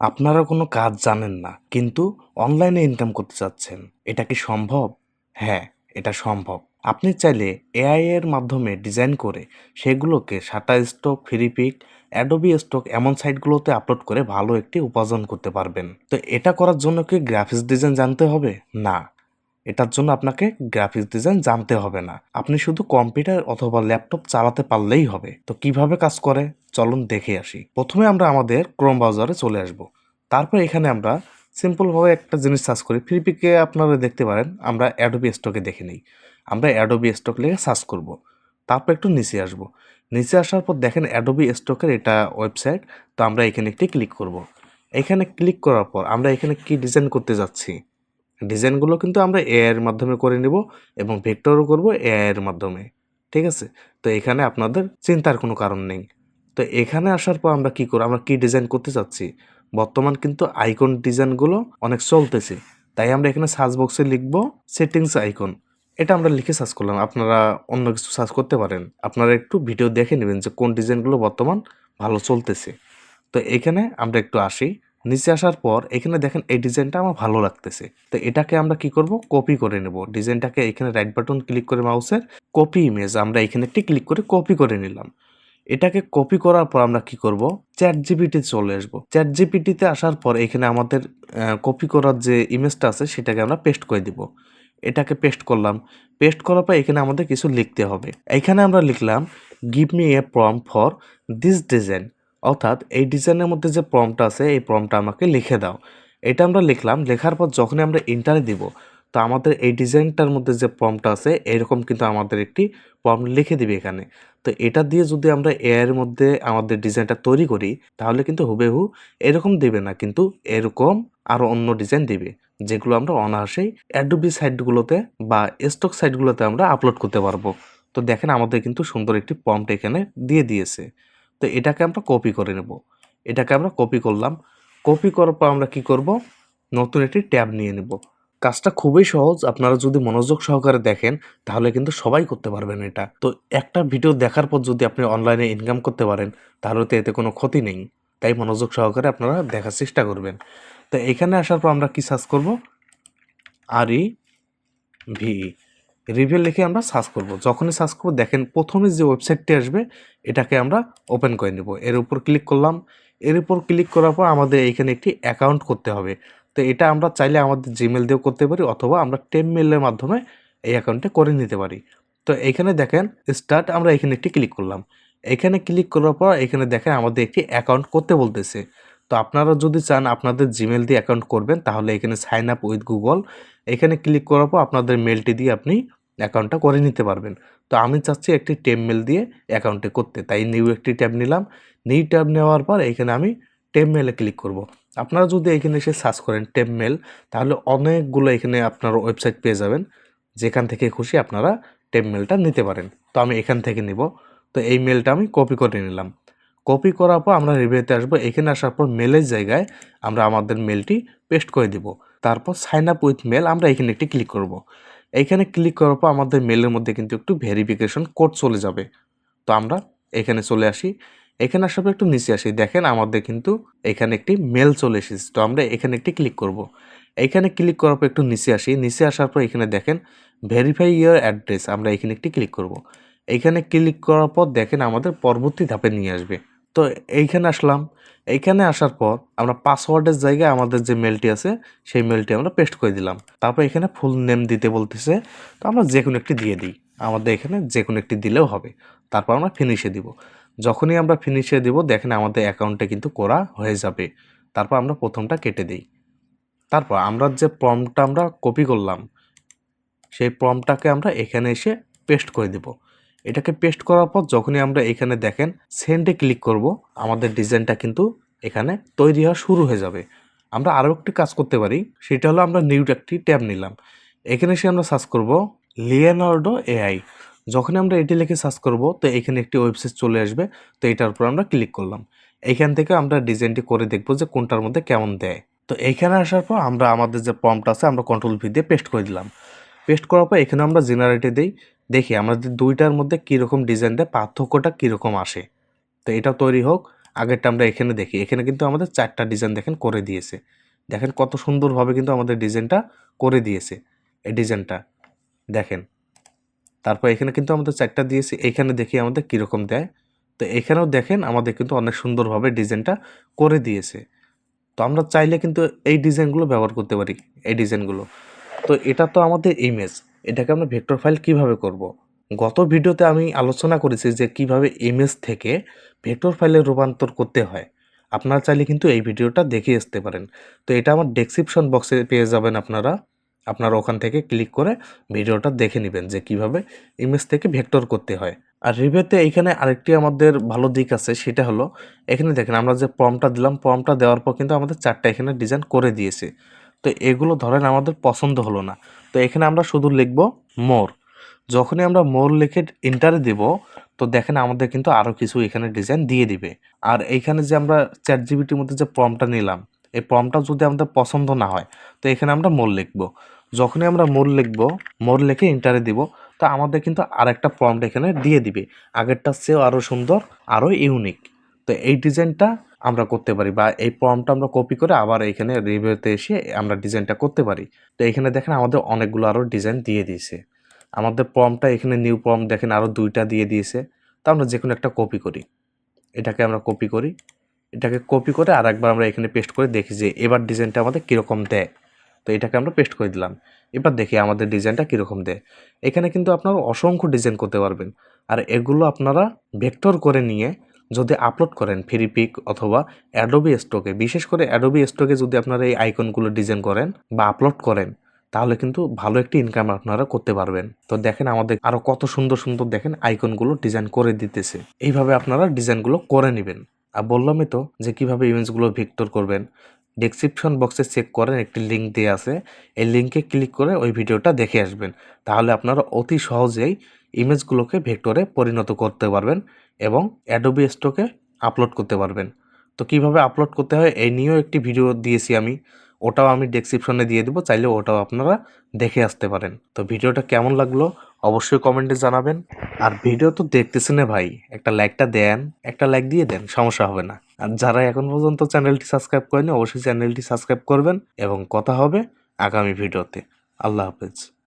আপনারা কোনো কাজ জানেন না, কিন্তু অনলাইনে ইনকাম করতে চাচ্ছেন, এটা কি সম্ভব? হ্যাঁ এটা সম্ভব। আপনি চাইলে এআই এর মাধ্যমে ডিজাইন করে সেগুলোকে Shutterstock Freepik Adobe stock এমন সাইটগুলোতে আপলোড করে ভালো একটি উপার্জন করতে পারবেন। তো এটা করার জন্য কি গ্রাফিক্স ডিজাইন জানতে হবে? না। এটার জন্য আপনাকে গ্রাফিক্স ডিজাইন জানতে হবে না। আপনি শুধু কম্পিউটার অথবা ল্যাপটপ চালাতে পারলেই হবে। তো কীভাবে কাজ করে? চলুন দেখে আসি। প্রথমে আমরা আমাদের ক্রোম ব্রাউজারে চলে আসব। তারপর এখানে আমরা সিম্পলভাবে একটা জিনিস সার্চ করি। ফ্রিপিকে আপনারা দেখতে পারেন। আমরা অ্যাডোবি স্টকে দেখে নিই। আমরা অ্যাডোবি স্টক লিখে সার্চ করব। তারপর একটু নিচে আসব। নিচে আসার পর দেখেন অ্যাডোবি স্টকের এটা ওয়েবসাইট তো আমরা এখানে একটি ক্লিক করব। এখানে ক্লিক করার পর আমরা এখানে কি ডিজাইন করতে যাচ্ছি? ডিজাইনগুলো কিন্তু আমরা এর মাধ্যমে করে নিব এবং ভেক্টরও করব এর মাধ্যমে, ঠিক আছে? তো এখানে আপনাদের চিন্তার কোনো কারণ নেই। তো এখানে আসার পর আমরা কি করব, আমরা কি ডিজাইন করতে চাচ্ছি? বর্তমান কিন্তু আইকন ডিজাইনগুলো অনেক চলতেছে, তাই আমরা এখানে সার্চ বক্সে লিখব সেটিংস আইকন। এটা আমরা লিখে সার্চ করলাম, আপনারা অন্য কিছু সার্চ করতে পারেন। আপনারা একটু ভিডিও দেখে নেবেন যে কোন ডিজাইনগুলো বর্তমান ভালো চলতেছে। তো এখানে আমরা একটু আসি। নিচে আসার পর এখানে দেখেন এই ডিজাইনটা আমার ভালো লাগতেছে। তো এটাকে আমরা কি করব? কপি করে নেব। ডিজাইনটাকে এখানে রাইট বাটন ক্লিক করে মাউসের কপি ইমেজ আমরা এখানে একটি ক্লিক করে কপি করে নিলাম। এটাকে কপি করার পর আমরা কি করব? চ্যাট জিপিটি চলে আসব। চ্যাট জিপিটিতে আসার পর এখানে আমাদের কপি করার যে ইমেজটা আছে সেটাকে আমরা পেস্ট করে দিব। এটাকে পেস্ট করলাম। পেস্ট করার পর এখানে আমাদের কিছু লিখতে হবে। এখানে আমরা লিখলাম give me a prompt for this design অর্থাৎ এই ডিজাইনের মধ্যে যে প্রমটা আছে, এই প্রমটা আমাকে লিখে দাও। এটা আমরা লিখলাম, লেখার পর যখনই আমরা ইন্টারে দিব, তো আমাদের এই ডিজাইনটার মধ্যে যে প্রমটা আছে, এরকম কিন্তু আমাদের একটি প্রম লিখে দিবে এখানে। তো এটা দিয়ে যদি আমরা এর মধ্যে আমাদের ডিজাইনটা তৈরি করি, তাহলে কিন্তু হুবেহু এরকম দেবে না, কিন্তু এরকম আরও অন্য ডিজাইন দিবে, যেগুলো আমরা অনায়াসেই অ্যাডোবি সাইটগুলোতে বা স্টক সাইটগুলোতে আমরা আপলোড করতে পারব। তো দেখেন আমাদের কিন্তু সুন্দর একটি প্রম্পট এখানে দিয়ে দিয়েছে। তো এটাকে আমরা কপি করে নেব। এটাকে আমরা কপি করলাম। কপি করার পর আমরা কি করব? নতুন একটি ট্যাব নিয়ে নেব। কাজটা খুবই সহজ। আপনারা যদি মনোযোগ সহকারে দেখেন, তাহলে কিন্তু সবাই করতে পারবেন এটা। তো একটা ভিডিও দেখার পর যদি আপনি অনলাইনে ইনকাম করতে পারেন, তাহলে তো এতে কোনো ক্ষতি নেই। তাই মনোযোগ সহকারে আপনারা দেখার চেষ্টা করবেন। তো এখানে আসার পর আমরা কি সার্চ করব? আর ই ভি রিভিউ লিখে আমরা সার্চ করব। যখনই সার্চ করব, দেখেন প্রথমে যে ওয়েবসাইটটি আসবে, এটাকে আমরা ওপেন করে নেব। এর উপর ক্লিক করলাম। এর উপর ক্লিক করার পর আমাদের এইখানে একটি অ্যাকাউন্ট করতে হবে। তো এটা আমরা চাইলে আমাদের জিমেল দিয়েও করতে পারি, অথবা আমরা টেম মেলের মাধ্যমে এই অ্যাকাউন্টে করে নিতে পারি। তো এখানে দেখেন স্টার্ট আমরা এখানে একটি ক্লিক করলাম। এখানে ক্লিক করার পর এখানে দেখেন আমাদের একটি অ্যাকাউন্ট করতে বলতেছে। তো আপনারা যদি চান আপনাদের জিমেল দিয়ে অ্যাকাউন্ট করবেন, তাহলে এখানে সাইন আপ উইথ গুগল এখানে ক্লিক করার পর আপনাদের মেলটি দিয়ে আপনি অ্যাকাউন্টটা করে নিতে পারবেন। তো আমি চাচ্ছি একটি টেম মেল দিয়ে অ্যাকাউন্টে করতে। তাই নিউ একটি ট্যাব নিলাম। নিউ ট্যাব নেওয়ার পর এখানে আমি টেম মেলে ক্লিক করব। আপনারা যদি এখানে এসে সার্চ করেন টেম মেল তাহলে অনেকগুলো এখানে আপনার ওয়েবসাইট পেয়ে যাবেন। যেখান থেকে খুশি আপনারা টেম মেলটা নিতে পারেন। তো আমি এখান থেকে নিব। তো এই মেলটা আমি কপি করে নিলাম। কপি করার পর আমরা রিভিউতে আসব। এখানে আসার পর মেলের জায়গায় আমরা আমাদের মেলটি পেস্ট করে দিব। তারপর সাইন আপ উইথ মেল আমরা এখানে একটি ক্লিক করব। এইখানে ক্লিক করার পর আমাদের মেলের মধ্যে কিন্তু একটু ভেরিফিকেশন কোড চলে যাবে। তো আমরা এখানে চলে আসি। এখানে আসার পর একটু নিচে আসি। দেখেন আমাদের কিন্তু এখানে একটি মেল চলে এসেছে। তো আমরা এখানে একটি ক্লিক করব। এখানে ক্লিক করার পর একটু নিচে আসি। নিচে আসার পর এখানে দেখেন ভেরিফাই ইয়ার অ্যাড্রেস আমরা এখানে একটি ক্লিক করব। এইখানে ক্লিক করার পর দেখেন আমাদের পরবর্তী ধাপে নিয়ে আসবে। তো এইখানে আসলাম। এইখানে আসার পর আমরা পাসওয়ার্ডের জায়গায় আমাদের যে মেলটি আছে, সেই মেলটি আমরা পেস্ট করে দিলাম। তারপর এখানে ফুল নেম দিতে বলতেছে। তো আমরা যে কোনো একটি দিয়ে দিই। আমাদের এখানে যে কোনো একটি দিলেও হবে। তারপর আমরা ফিনিশে দিব। যখনই আমরা ফিনিশে দিব, দেখেন আমাদের অ্যাকাউন্টে কিন্তু করা হয়ে যাবে। তারপর আমরা প্রথমটা কেটে দিই। তারপর আমরা যে প্রমটা আমরা কপি করলাম, সেই প্রমটাকে আমরা এখানে এসে পেস্ট করে দেব। এটাকে পেস্ট করার পর যখনই আমরা এখানে দেখেন সেন্ডে ক্লিক করব, আমাদের ডিজাইনটা কিন্তু এখানে তৈরি হওয়া শুরু হয়ে যাবে। আমরা আরও একটি কাজ করতে পারি, সেটা হলো আমরা নিউ একটি ট্যাব নিলাম। এখানে এসে আমরা সার্চ করব লিয়েনার্ডো এআই যখনই আমরা এটি লিখে সার্চ করব, তো এখানে একটি ওয়েবসাইট চলে আসবে, তো এটার উপর আমরা ক্লিক করলাম। এইখান থেকে আমরা ডিজাইনটি করে দেখব যে কোনটার মধ্যে কেমন দেয়। তো এইখানে আসার পর আমরা আমাদের যে প্রম্পট আছে, আমরা কন্ট্রোল ভি দিয়ে পেস্ট করে দিলাম। পেস্ট করার পর এখানে আমরা জেনারেটে দিই দেখি আমাদের দুইটার মধ্যে কীরকম ডিজাইন দেয়, পার্থক্যটা কীরকম আসে। তো এটা তৈরি হোক, আগেরটা আমরা এখানে দেখি। এখানে কিন্তু আমাদের চারটা ডিজাইন দেখেন করে দিয়েছে। দেখেন কত সুন্দরভাবে কিন্তু আমাদের ডিজাইনটা করে দিয়েছে, এই ডিজাইনটা দেখেন, তারপর এখানে কিন্তু আমাদের চারটা দিয়েছে, এখানে দেখি আমাদের কীরকম দেয়। তো এখানেও দেখেন আমাদের কিন্তু অনেক সুন্দরভাবে ডিজাইনটা করে দিয়েছে। তো আমরা চাইলে কিন্তু এই ডিজাইনগুলো ব্যবহার করতে পারি, এই ডিজাইনগুলো তো এটা তো আমাদের ইমেজ এটাকে আমরা ভেক্টর ফাইল কীভাবে করব। গত ভিডিওতে আমি আলোচনা করেছি যে কীভাবে ইমেজ থেকে ভেক্টর ফাইলে রূপান্তর করতে হয়। আপনারা চাইলে কিন্তু এই ভিডিওটা দেখে আসতে পারেন। তো এটা আমার ডেসক্রিপশন বক্সে পেয়ে যাবেন আপনারা। আপনারা ওখান থেকে ক্লিক করে ভিডিওটা দেখে নেবেন যে কীভাবে ইমেজ থেকে ভেক্টর করতে হয়। আর রিভেতে এইখানে আরেকটি আমাদের ভালো দিক আছে, সেটা হলো এখানে দেখেন আমরা যে ফর্মটা দিলাম ফর্মটা দেওয়ার পর কিন্তু আমাদের চারটা এখানে ডিজাইন করে দিয়েছে। তো এগুলো ধরেন আমাদের পছন্দ হলো না। তো এখানে আমরা শুধু লিখব মোর। যখনই আমরা মোর লিখে ইন্টারে দেব, তো দেখেন আমাদের কিন্তু আরও কিছু এখানে ডিজাইন দিয়ে দিবে। আর এইখানে যে আমরা চ্যাট জিবিটির মধ্যে যে ফর্মটা নিলাম, এই ফর্মটা যদি আমাদের পছন্দ না হয়, তো এখানে আমরা মোর লিখব। যখনই আমরা মোর লিখব, মোর লিখে ইন্টারে দিব, তো আমাদের কিন্তু আরেকটা প্রম্পট এখানে দিয়ে দিবে। আগেরটার চেয়েও আরও সুন্দর আরও ইউনিক তো এই ডিজাইনটা আমরা করতে পারি বা এই প্রম্পটটা আমরা কপি করে আবার এখানে রিভিউতে এসে আমরা ডিজাইনটা করতে পারি। তো এখানে দেখেন আমাদের অনেকগুলো আরও ডিজাইন দিয়ে দিয়েছে। আমাদের প্রম্পটটা এখানে নিউ প্রম্পট দেখেন আরও দুইটা দিয়ে দিয়েছে। তো আমরা যে কোনো একটা কপি করি। এটাকে আমরা কপি করি। এটাকে কপি করে আর একবার আমরা এখানে পেস্ট করে দেখি যে এবার ডিজাইনটা আমাদের কীরকম দেয়। তো এটাকে আমরা পেস্ট করে দিলাম। এবার দেখি আমাদের ডিজাইনটা কীরকম দেয়। এখানে কিন্তু আপনারা অসংখ্য ডিজাইন করতে পারবেন। আর এগুলো আপনারা ভেক্টর করে নিয়ে যদি আপলোড করেন ফ্রি পিক অথবা অ্যাডোবি স্টকে বিশেষ করে অ্যাডোবি স্টকে যদি আপনারা এই আইকনগুলো ডিজাইন করেন বা আপলোড করেন, তাহলে কিন্তু ভালো একটি ইনকাম আপনারা করতে পারবেন। তো দেখেন আমাদের আরও কত সুন্দর সুন্দর দেখেন আইকনগুলো ডিজাইন করে দিতেছে। এইভাবে আপনারা ডিজাইনগুলো করে নেবেন। আর বললামই তো যে কীভাবে ইমেজগুলো ভিক্টর করবেন ডেসক্রিপশন বক্সে চেক করেন, একটি লিঙ্ক দিয়ে আছে। এই লিঙ্কে ক্লিক করে ওই ভিডিওটা দেখে আসবেন। তাহলে আপনারা অতি সহজেই ইমেজগুলোকে ভেক্টরে পরিণত করতে পারবেন এবং অ্যাডোবি স্টকে আপলোড করতে পারবেন। তো কীভাবে আপলোড করতে হয়? এই নিয়েও একটি ভিডিও দিয়েছি আমি। ওটাও আমি ডেসক্রিপশনে দিয়ে দেবো, চাইলে ওটাও আপনারা দেখে আসতে পারেন। তো ভিডিওটা কেমন লাগল? অবশ্যই কমেন্টে জানাবেন। আর ভিডিও তো দেখতেছেন ভাই। একটা লাইকটা দেন, একটা লাইক দিয়ে দেন, সমস্যা হবে না। আর যারা এখন পর্যন্ত চ্যানেলটি সাবস্ক্রাইব করেনি অবশ্যই চ্যানেলটি সাবস্ক্রাইব করবেন এবং কথা হবে আগামী ভিডিওতে। আল্লাহ হাফেজ।